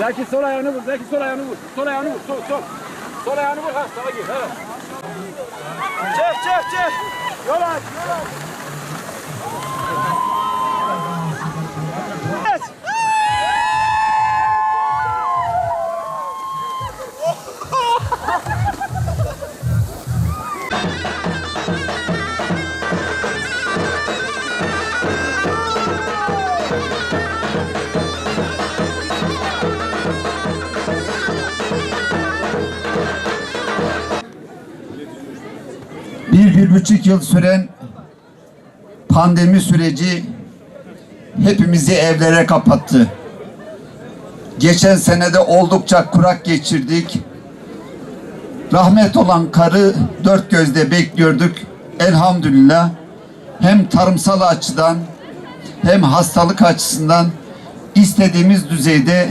Zeki sol ayağını vur. Zeki sol ayağını vur. Sol ayağını vur. Sol sol. Sol ayağını vur. Ha sağa gir. Ha. Çek çek çek. Yol aç. Yol aç. Bir, buçuk yıl süren pandemi süreci hepimizi evlere kapattı. Geçen senede oldukça kurak geçirdik. Rahmet olan karı dört gözle bekliyorduk. Elhamdülillah hem tarımsal açıdan hem hastalık açısından istediğimiz düzeyde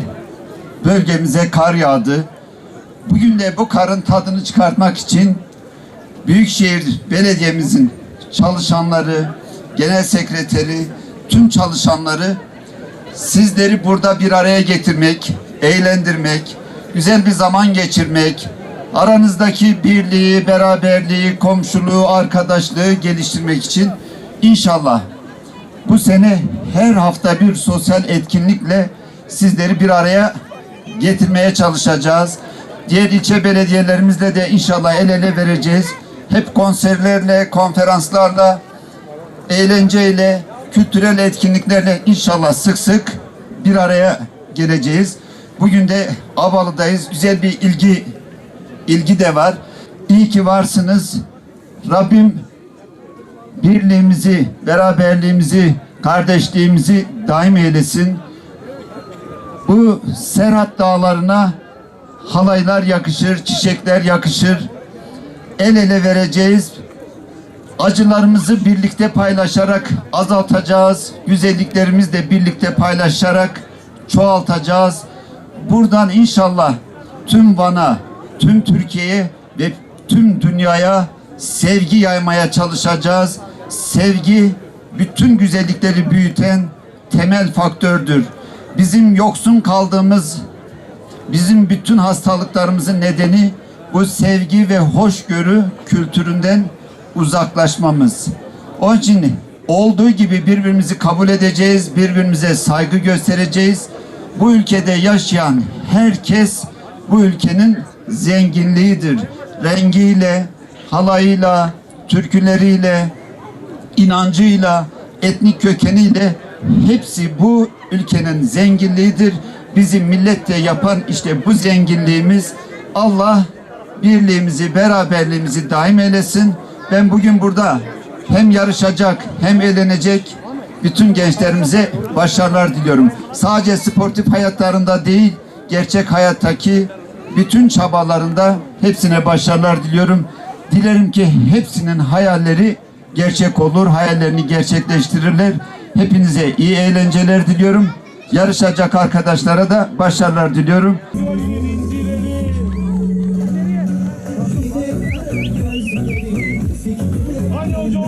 bölgemize kar yağdı. Bugün de bu karın tadını çıkartmak için Büyükşehir Belediye'mizin çalışanları, genel sekreteri, tüm çalışanları sizleri burada bir araya getirmek, eğlendirmek, güzel bir zaman geçirmek, aranızdaki birliği, beraberliği, komşuluğu, arkadaşlığı geliştirmek için inşallah bu sene her hafta bir sosyal etkinlikle sizleri bir araya getirmeye çalışacağız. Diğer ilçe belediyelerimizle de inşallah el ele vereceğiz. Hep konserlerle, konferanslarla, eğlenceyle, kültürel etkinliklerle inşallah sık sık bir araya geleceğiz. Bugün de Avalı'dayız. Güzel bir ilgi ilgi de var. İyi ki varsınız. Rabbim birliğimizi, beraberliğimizi, kardeşliğimizi daim eylesin. Bu Serhat dağlarına halaylar yakışır, çiçekler yakışır. El ele vereceğiz. Acılarımızı birlikte paylaşarak azaltacağız. Güzelliklerimizi de birlikte paylaşarak çoğaltacağız. Buradan inşallah tüm Van'a, tüm Türkiye'ye ve tüm dünyaya sevgi yaymaya çalışacağız. Sevgi bütün güzellikleri büyüten temel faktördür. Bizim yoksun kaldığımız Bizim bütün hastalıklarımızın nedeni bu sevgi ve hoşgörü kültüründen uzaklaşmamız. Onun için olduğu gibi birbirimizi kabul edeceğiz, birbirimize saygı göstereceğiz. Bu ülkede yaşayan herkes bu ülkenin zenginliğidir. Rengiyle, halayıyla, türküleriyle, inancıyla, etnik kökeniyle hepsi bu ülkenin zenginliğidir. Bizi milletle yapan işte bu zenginliğimiz. Allah birliğimizi, beraberliğimizi daim eylesin. Ben bugün burada hem yarışacak hem eğlenecek bütün gençlerimize başarılar diliyorum. Sadece sportif hayatlarında değil, gerçek hayattaki bütün çabalarında hepsine başarılar diliyorum. Dilerim ki hepsinin hayalleri gerçek olur, hayallerini gerçekleştirirler. Hepinize iyi eğlenceler diliyorum. Yarışacak arkadaşlara da başarılar diliyorum.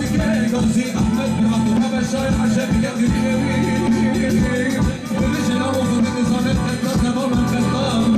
بكاي قوزي احمد مراد وحبشاي عشان يغني ونجي نوصل النظام